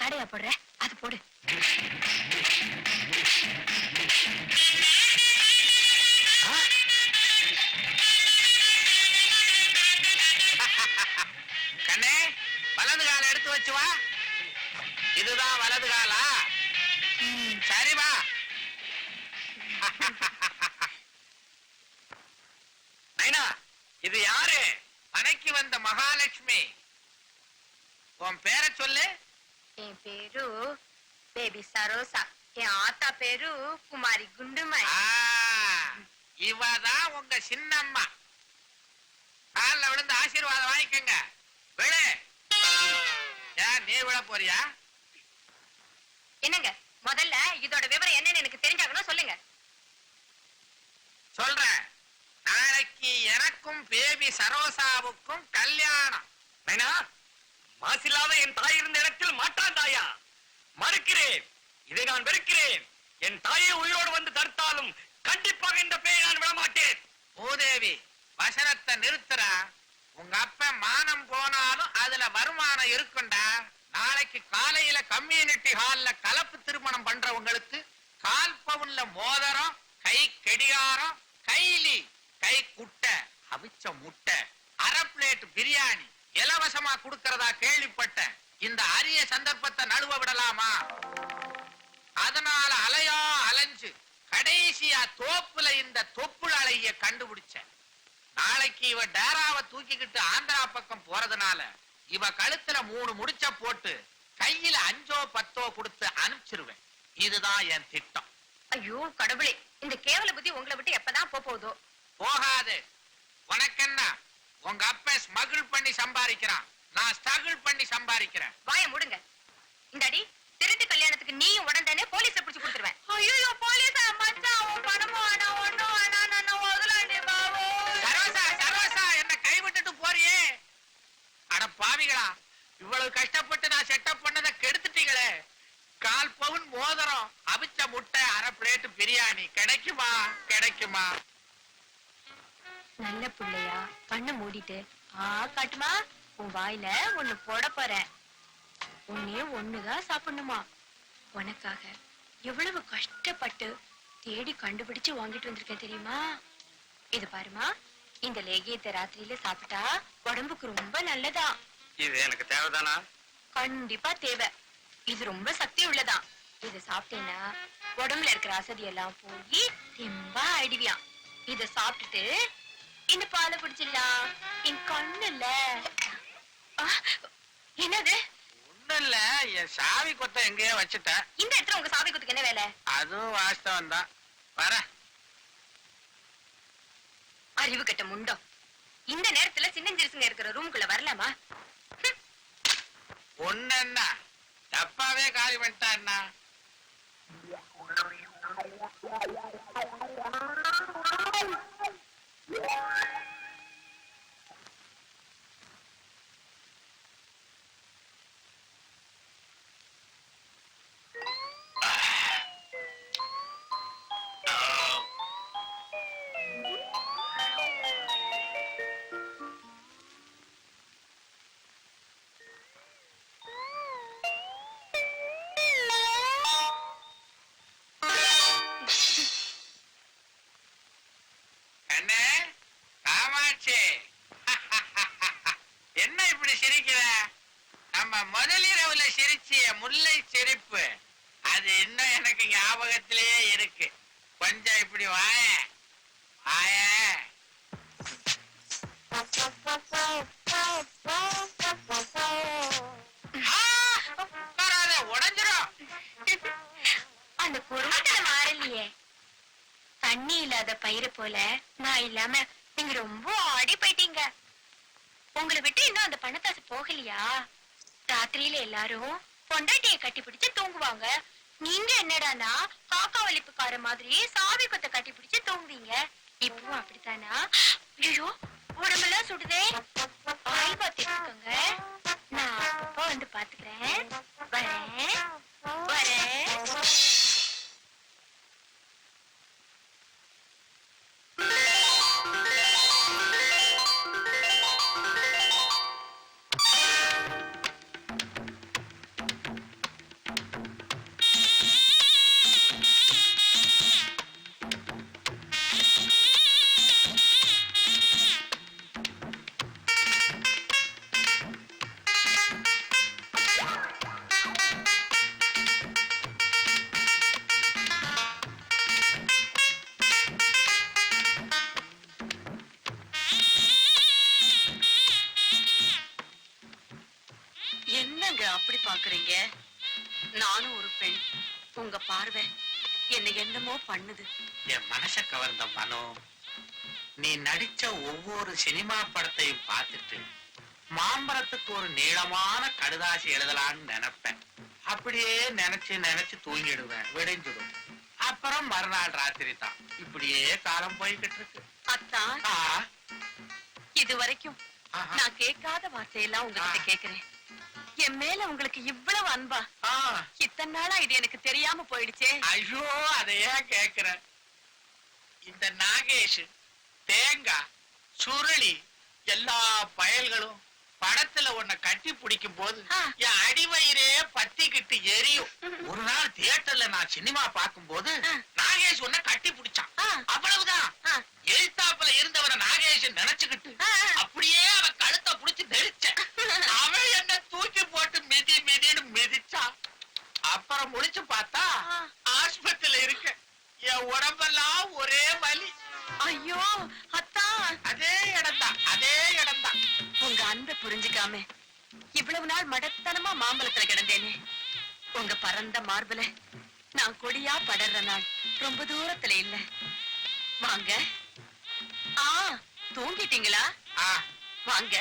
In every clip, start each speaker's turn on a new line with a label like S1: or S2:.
S1: காடையா போடுற? அது போடு.
S2: கண்ணே வலது கால எடுத்து வச்சு வா. இதுதான் வலது காலா? சரி வா. நைனா இது யாரு? மனைக்கு வந்த மகாலட்சுமி. உன் பேரை சொல்லு.
S1: என் பேரு பேபி சரோசா என் ஆத்தா பேரு குமாரி குண்டுமாய்
S2: ஆ, இவதான் உங்க சின்னம்மா கால்ல விழுந்து ஆசீர்வாதம் வாங்கிக்கங்க விழு ஏன் நீ விழ போறியா
S1: என்னங்க முதல்ல இதோட விவரம் என்னன்னு எனக்கு தெரிஞ்சாகணும் சொல்லுங்க
S2: சொல்றேன் நாளைக்கு எனக்கும் பேபி சரோசாவுக்கும் கல்யாணம்
S3: நைனா மாசில்லாத என் தாய் இருந்த இடத்தில் மாட்டான் தாயா. மறுக்கிறேன். இதை நான் வெறுக்கிறேன். என் தாயை உயிரோடு வந்து தடுத்தாலும் கண்டிப்பாக இந்த பேயை நான் விடமாட்டேன்.
S2: பூதேவி வசனத்தை நிறுத்துறா. உங்க அப்ப மானம் போனாலும் அதுல வருமானம் இருக்குண்டா. நாளைக்கு காலையில கம்யூனிட்டி ஹால்ல கலப்பு திருமணம் பண்றவங்களுக்கு கால் பவுன்ல மோதிரம் கை கடிகாரம் கைலி கை குட்டை அவிச்ச முட்டை அரை பிளேட் பிரியாணி இலவசமா கொடுக்கறதா கேள்விப்பட்டேன். இந்த அரிய சந்தர்ப்பத்தை நழுவ விடலாமா? அதனால அலையா அலைஞ்சு கடைசியா தோப்புல இந்த தொப்புள் அலைய கண்டுபிடிச்சேன். நாளைக்கு இவ டேராவை தூக்கிக்கிட்டு ஆந்திரா பக்கம் போறதுனால இவ கழுத்துல மூணு முடிச்ச போட்டு கையில அஞ்சோ பத்தோ கொடுத்து அனுப்பிச்சிருவேன். இதுதான் என் திட்டம்.
S1: ஐயோ கடவுளே இந்த கேவல புத்தி உங்களை விட்டு எப்பதான் போப் போகுதோ?
S2: போகாது. உனக்கென்ன? உங்க அப்ப ஸ்மகிள் பண்ணி சம்பாதிக்கிறான். நான் ஸ்ட்ரகிள் பண்ணி சம்பாதிக்கிறேன்.
S1: வாய முடுங்க. இந்தாடி திருட்டு கல்யாணம் மூடிட்டு ஆ காட்டுமா உன் வாயில ஒண்ணு போட போறேன். ஒன்னே ஒண்ணுதான் சாப்பிடணுமா? உனக்காக எவ்வளவு கஷ்டப்பட்டு தேடி கண்டுபிடிச்சு வாங்கிட்டு வந்திருக்கேன் தெரியுமா? இது பாருமா இந்த லேகியத்தை ராத்திரியில சாப்பிட்டா உடம்புக்கு ரொம்ப நல்லதா?
S3: இது எனக்கு தேவைதானா?
S1: கண்டிப்பா தேவை. இது ரொம்ப சக்தி உள்ளதா இத சாப்பிட்டேன்னா உடம்புல இருக்கிற அசதி எல்லாம் போய் தெம்பா ஆயிடுவியாம். இத சாப்பிட்டுட்டு இந்த பாலை குடிச்சிடலாம்? என் கண்ணுல. என்னது?
S2: ஒண்ணும் இல்ல என் சாவி கொத்த எங்கேயோ வச்சுட்டேன்
S1: இந்த இடத்துல உங்க சாவி குத்துக்கு என்ன வேலை?
S2: அதுவும் வாஸ்தவம் தான். வர.
S1: அறிவு கட்ட முண்டம். இந்த நேரத்துல சின்னஞ்சிறுசுங்க இருக்கிற ரூமுக்குள்ள வரலாமா?
S2: ஒண்ணு என்ன? தப்பாவே காலி பண்ணிட்டா இருக்கு. கொஞ்சம் இப்படி வாய. வாய. உட்காராத உடஞ்சிரும்.
S1: அந்த குறும்புத்தனம் மாறலையே. தண்ணி இல்லாத பயிரை போல நான் இல்லாம நீங்க ரொம்ப ஆடி போயிட்டீங்க. உங்களை விட்டு இன்னும் அந்த பணத்தாசு போகலையா? ராத்திரியில எல்லாரும் பொண்டாட்டியை கட்டி பிடிச்சு தூங்குவாங்க. நீங்க என்னடானா காக்கா வலிப்புக்கார மாதிரி சாவி கொத்த கட்டி பிடிச்சு தூங்குவீங்க. இப்பவும் அப்படித்தானா? ஐயோ உடம்பெல்லாம் சுடுதே. ஆய் பார்த்துக்கோங்க நான் அப்பா வந்து பாத்துக்கிறேன் வரேன். வரேன்.
S4: பண்ணுது?
S2: என் மனச கவர்ந்த மனோ நீ நடிச்ச ஒவ்வொரு சினிமா படத்தையும் பார்த்துட்டு மாம்பழத்துக்கு ஒரு நீளமான கடுதாசி எழுதலாம்னு நினைப்பேன். அப்படியே நினைச்சு நினைச்சு தூங்கிடுவேன். விடிஞ்சிடும். அப்புறம் மறுநாள் ராத்திரி தான். இப்படியே காலம் போய்கிட்டு இருக்கு.
S4: அத்தான் இது வரைக்கும். நான் கேட்காத வார்த்தையெல்லாம் உங்ககிட்ட. கேக்குறேன் என் மேல உங்களுக்கு இவ்வளவு அன்பா இத்தனை நாளா இது எனக்கு தெரியாம போயிடுச்சே
S2: ஐயோ அதையே கேக்குற இந்த நாகேஷ் தேங்காய் சுருளி எல்லா பயல்களும் படத்துல உன்னை கட்டி பிடிக்கும் போது. என் அடிவயிறே பத்திக்கிட்டு எரியும் ஒரு நாள் தியேட்டர்ல நான் சினிமா பார்க்கும் போது. நாகேஷ் உன்னை கட்டி பிடிச்சான். அவ்வளவுதான். எழுத்தாப்புல இருந்தவன நாகேஷ் நினைச்சுக்கிட்டு. அப்படியே அவன் கழுத்தை புடிச்சு நெரிச்சேன் அவன் என்ன தூக்கி போட்டு மிதி மிதின்னு மிதிச்சான் அப்புறம் முடிச்சு பார்த்தா. ஆஸ்பத்திரியில இருக்க. என் உடம்பெல்லாம் ஒரே வலி.
S4: ஐயோ அத்தான்
S2: அதே இடம்தான் அதே இடம்தான்.
S4: உங்க அன்பை புரிஞ்சுக்காம இவ்வளவு நாள் மடத்தனமா மாம்பழத்துல கிடந்தேனே. உங்க பரந்த மார்புல நான் கொடியா படர்ற நாள் ரொம்ப தூரத்துல இல்ல. வாங்க. ஆ தூங்கிட்டீங்களா? வாங்க.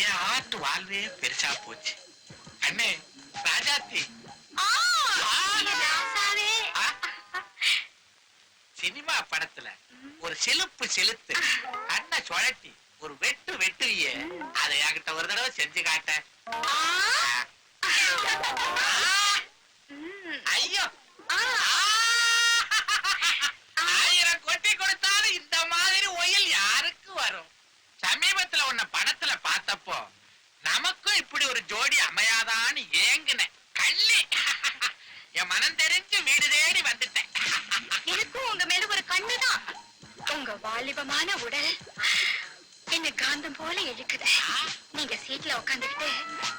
S2: என் ஆட்டு வாழ்வே பெருசா போச்சு. அண்ணே ராஜாத்தி? சினிமா படத்துல ஒரு செலுப்பு செலுத்து அண்ணன் சுழட்டி ஒரு வெட்டு வெட்டுவியே அதை என்கிட்ட ஒரு தடவை செஞ்சு காட்ட. ஐயோ. ஆயிரம் கொட்டி கொடுத்தாலும் இந்த மாதிரி ஒயில் யாருக்கு வரும்? சமீபத்துல உன்னை படத்துல பார்த்தப்போ நமக்கும் இப்படி ஒரு ஜோடி அமையாதான்னு ஏங்குனேன் கள்ளி. என் மனம் தெரிஞ்சு வீடு தேடி வந்துட்டேன்.
S1: எனக்கும் உங்க மேல ஒரு கண்ணுதான். உங்க வாலிபமான உடல் என்ன காந்தம் போல இழுக்குது. நீங்க சீட்ல உட்காந்துக்கிட்டு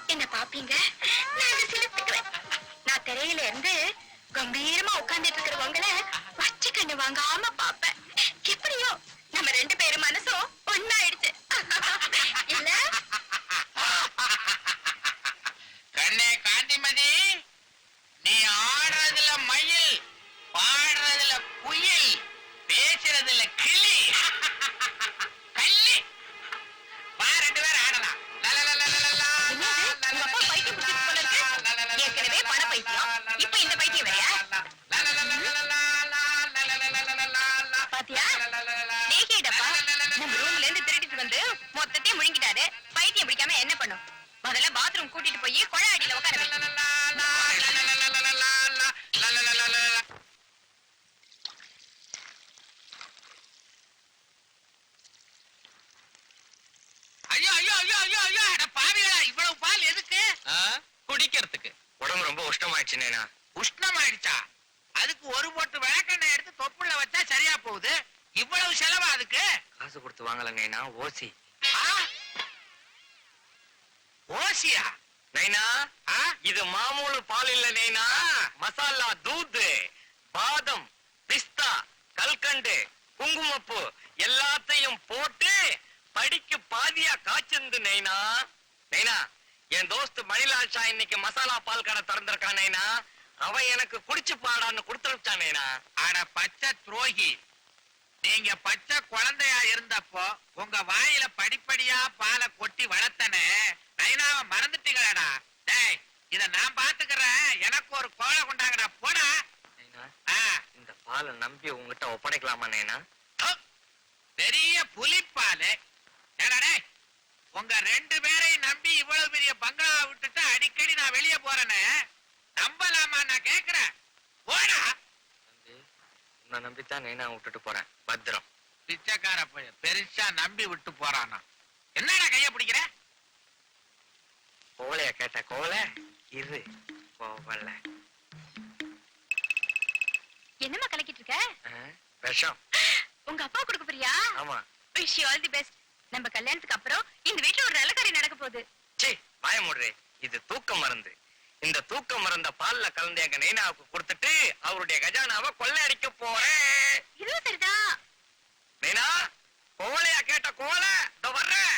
S1: என்ன பாப்பீங்க? நான் திரையில இருந்து கம்பீரமா உட்கார்ந்துட்டு இருக்கிற உங்களை பச்சை கண்ணு வாங்காம பாப்பேன். முதல்ல பாத்ரூம் கூட்டிட்டு போய் குழ அடியில உட்கார வை.
S2: ஐயோ ஐயோ ஐயோ ஐயோ ஐயோ அட பாவிகளா இவ்வளவு பால் எதுக்கு
S3: குடிக்கிறதுக்கு உடம்பு ரொம்ப உஷ்டமாயிடுச்சு நேனா
S2: உஷ்ணமாயிடுச்சா அதுக்கு ஒரு போட்டு விளக்கெண்ணெய் எடுத்து தொப்புள்ள வச்சா சரியா போகுது இவ்வளவு செலவா அதுக்கு
S3: காசு கொடுத்து வாங்கல நேனா ஓசி
S2: ஆ? ஓசியா
S3: நைனா?
S2: ஆ?
S3: இது மாமூலு பால் இல்ல நைனா. மசாலா தூது பாதம் பிஸ்தா கல்கண்டு குங்குமப்பூ எல்லாத்தையும் போட்டு படிக்கு பாதியா காய்ச்சிருந்து நைனா. நைனா என் தோஸ்து மணிலால் ஷா இன்னைக்கு மசாலா பால் கடை திறந்திருக்கான் நைனா? அவன் எனக்கு குடிச்சு பாடான்னு கொடுத்துருச்சான் நைனா.
S2: அட பச்சை துரோகி. நீங்க பச்சை குழந்தையா இருந்தப்போ உங்க வாயில படிப்படியா பாலை கொட்டி வளர்த்தனே நைனாவை மறந்துட்டீங்களேடா. டேய் இத நான் பாத்துக்கிறேன் எனக்கு ஒரு கோலை கொண்டாங்கடா. போடா.
S3: இந்த பாலை நம்பி உங்ககிட்ட ஒப்படைக்கலாமா நைனா.
S2: பெரிய புலிப்பாலு. ஏடா டேய் உங்க ரெண்டு பேரையும் நம்பி இவ்வளவு பெரிய பங்களா விட்டுட்டு அடிக்கடி நான் வெளியே போறேனே. நம்பலாமா நான் கேக்குறேன். போடா.
S3: உன்னை நம்பித்தான் நைனா விட்டுட்டு போறேன். பத்திரம்.
S2: பிச்சைக்கார பெருசா நம்பி விட்டு போறானா. என்னடா கைய பிடிக்கிற?
S3: கோவலையா கேட்ட கோவலை இரு கோவல.
S1: என்னம்மா கலக்கிட்டு இருக்க?
S3: விஷம்.
S1: உங்க அப்பா கொடுக்க போறியா?
S3: ஆமா.
S1: விஷ் ஆல் தி பெஸ்ட் நம்ம கல்யாணத்துக்கு அப்புறம் இந்த வீட்ல ஒரு நல்ல காரியம் நடக்க போகுது.
S3: சீ வாய மூடுறே. இது தூக்க மருந்து. இந்த தூக்க மருந்த பால்ல கலந்து எங்க நைனாவுக்கு கொடுத்துட்டு அவருடைய கஜானாவை கொள்ளையடிக்க போறேன்.
S1: இதுவும் சரிதான்
S3: நைனா கோவலையா கேட்ட கோவலை இதோ வர்றேன்.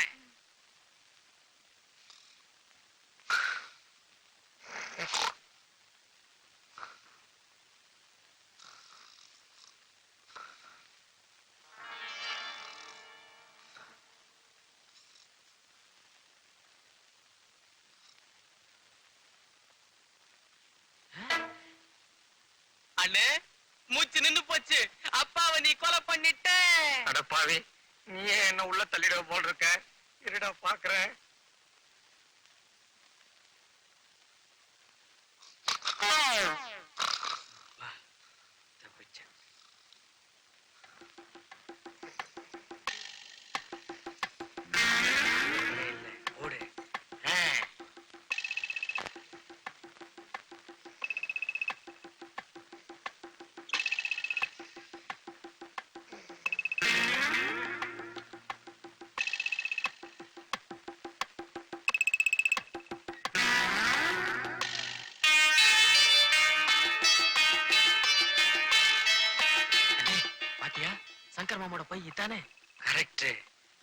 S5: அண்ணே மூச்சு நின்னு போச்சு. அப்பாவை நீ கொலை பண்ணிட்ட.
S3: அடப்பாவி நீ என்ன உள்ள தள்ளிட போல் இருக்க? இருடா பாக்குறேன்.
S5: சங்கர் மாமோட பை இதானே?
S3: கரெக்ட்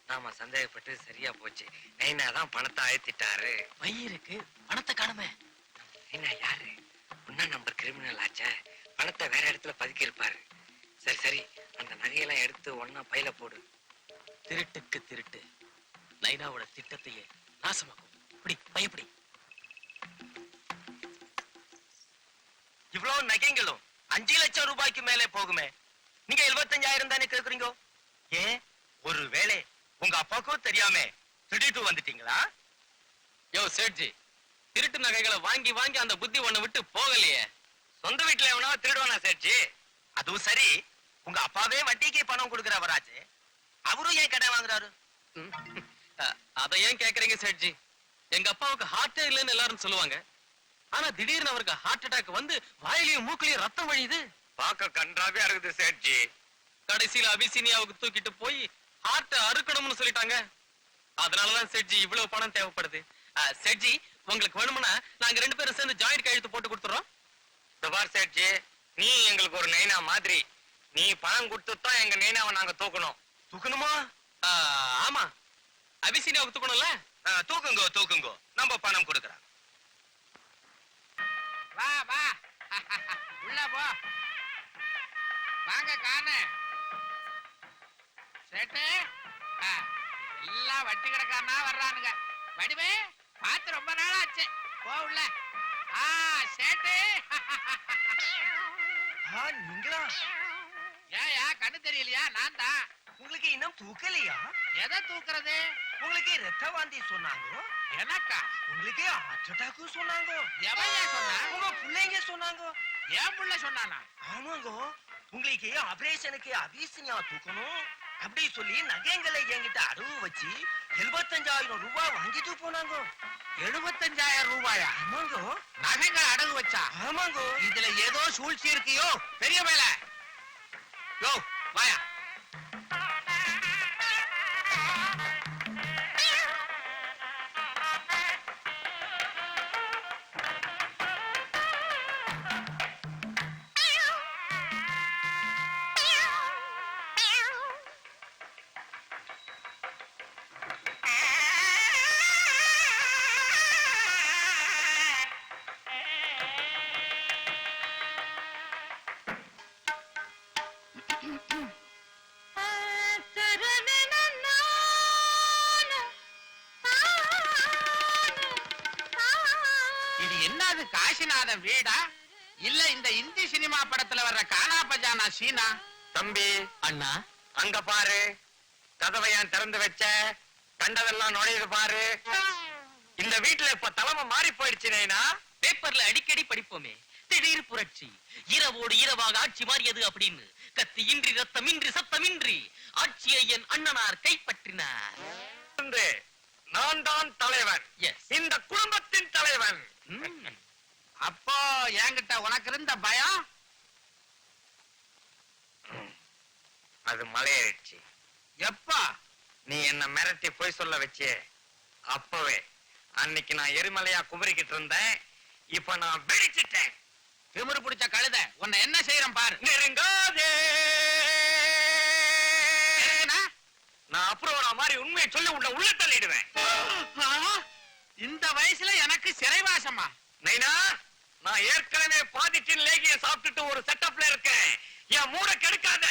S3: நாம சந்தேகப்பட்டு சரியா போச்சு. நைனா தான் பணத்தை அழுத்திட்டாரு.
S5: பை இருக்கு பணத்தை காணுமே.
S3: நைனா யாரு? ஒன்னா நம்பர் கிரிமினல் ஆச்சே. பணத்தை வேற இடத்துல பதுக்கி இருப்பாரு சரி சரி. அந்த நகையெல்லாம் எடுத்து ஒன்னா பையில போடு.
S5: திருட்டுக்கு திருட்டு. நைனாவோட திட்டத்தையே நாசமாக்கும். இப்படி பயப்படி.
S3: இவ்வளவு நகைங்களும் அஞ்சு லட்சம் ரூபாய்க்கு மேலே போகுமே. நீங்க எழுபத்தஞ்சாயிரம் தானே கேக்குறீங்க? ஏன் ஒருவேளை உங்க அப்பாவுக்கும் தெரியாம திருடிட்டு வந்துட்டீங்களா?
S5: யோ சேட்ஜி திருட்டு நகைகளை வாங்கி வாங்கி அந்த புத்தி ஒண்ணு விட்டு போகலையே.
S3: சொந்த வீட்டுல எவனா திருடுவானா சேட்ஜி? அதுவும் சரி உங்க அப்பாவே வட்டிக்கு பணம் கொடுக்கிறவராச்சு அவரும் ஏன் கடை வாங்குறாரு?
S5: அதை ஏன் கேக்குறீங்க சேட்ஜி? எங்க அப்பாவுக்கு ஹார்ட்டே இல்லைன்னு எல்லாரும் சொல்லுவாங்க. ஆனா திடீர்னு அவருக்கு ஹார்ட் அட்டாக் வந்து வாயிலையும் மூக்கிலையும் ரத்தம் வழியுது.
S3: பார்க்க கன்றாவே இருக்குது சேர்ச்சி
S5: கடைசியில அபிசீனியாவுக்கு தூக்கிட்டு போய் ஹார்ட் அறுக்கணும்னு சொல்லிட்டாங்க. அதனாலதான் செட்ஜி இவ்வளவு பணம் தேவைப்படுது. செட்ஜி உங்களுக்கு வேணும்னா நாங்க ரெண்டு பேரும் சேர்ந்து ஜாயிண்ட் கையெழுத்து போட்டு கொடுத்துறோம்.
S3: இந்த பார் சேர்ச்சி நீ எங்களுக்கு ஒரு நைனா மாதிரி நீ பணம் கொடுத்து தான் எங்க நைனாவை நாங்க தூக்கணும். தூக்கணுமா?
S5: ஆமா. அபிசீனியாவுக்கு தூக்கணும்ல?
S3: தூக்குங்கோ தூக்குங்கோ. நம்ம பணம் கொடுக்குறோம்.
S2: வா வா. உள்ள போ. வாங்க காணு. சேட்டு. எல்லாம் வட்டி கிடக்காரனா வர்றானுங்க. வடிவே பார்த்து ரொம்ப நாள் ஆச்சு போ உள்ள. ஆ சேட்டு.
S3: நீங்களா?
S2: ஏயா கண்ணு தெரியலையா? நான் தான்.
S3: உங்களுக்கு இன்னும் தூக்கலையா?
S2: எதை தூக்குறது?
S3: உங்களுக்கு ரத்த வாந்தி சொன்னாங்க.
S2: எனக்கா?
S3: உங்களுக்கு ஹார்ட் அட்டாக் சொன்னாங்க.
S2: எவன் ஏன் சொன்னா
S3: உங்க பிள்ளைங்க சொன்னாங்க.
S2: என் புள்ள சொன்னானா?
S3: ஆமாங்க. உங்களுக்கு ஆபரேஷனுக்கு அபிசனியா தூக்கணும். அப்படி சொல்லி நகைங்களை என்கிட்ட அடவு வச்சு எழுபத்தஞ்சாயிரம் ரூபாய் வாங்கிட்டு போனாங்க.
S2: எழுபத்தஞ்சாயிரம் ரூபாயா?
S3: ஆமாங்க.
S2: நகைகள் அடகு வச்சா?
S3: ஆமாங்க.
S2: இதுல ஏதோ சூழ்ச்சி இருக்கியோ? பெரிய வேலை. யோ வாயா. காசிநாதன் வீடா? இல்ல இந்த இந்தி சினிமா படத்துல வர்ற கானா பஜானா சீனா?
S3: தம்பி.
S5: அண்ணா.
S3: அங்க பாரு. கதவை ஏன் திறந்து வச்ச? கண்டதெல்லாம் நுழையுது பாரு. இந்த வீட்டுல இப்ப தலைமை மாறி போயிடுச்சு நைனா.
S5: பேப்பர்ல அடிக்கடி படிப்போமே. திடீர் புரட்சி. இரவோடு இரவாக ஆட்சி மாறியது அப்படின்னு. கத்தியின்றி ரத்தமின்றி சத்தமின்றி. ஆட்சியை என் அண்ணனார் கைப்பற்றினார்.
S3: நான் தான் தலைவன் இந்த குடும்பத்தின் தலைவன்
S2: அப்போ என்கிட்ட உனக்கு இருந்த பயம்?
S3: அது மலையேறிடுச்சு
S2: எப்பா?
S3: நீ என்ன மிரட்டி போய் சொல்ல வச்சே அப்பவே அன்னைக்கு நான் எரிமலையா குமரிக்கிட்டு இருந்தேன். இப்ப நான் வெடிச்சிட்டேன்.
S2: திமிரு பிடிச்ச கழுத உன்னை என்ன செய்யறேன் பாரு.
S3: நெருங்காதே. நான் அப்புறம் மாதிரி உண்மையை சொல்லி உன்னை உள்ள தள்ளிடுவேன்.
S2: இந்த வயசுல எனக்கு சிறைவாசமா
S3: நைனா நான் ஏற்கனவே பாதிச்சின் லேகிய சாப்பிட்டுட்டு ஒரு செட்டப்ல இருக்கேன். என் மூட கெடுக்காத.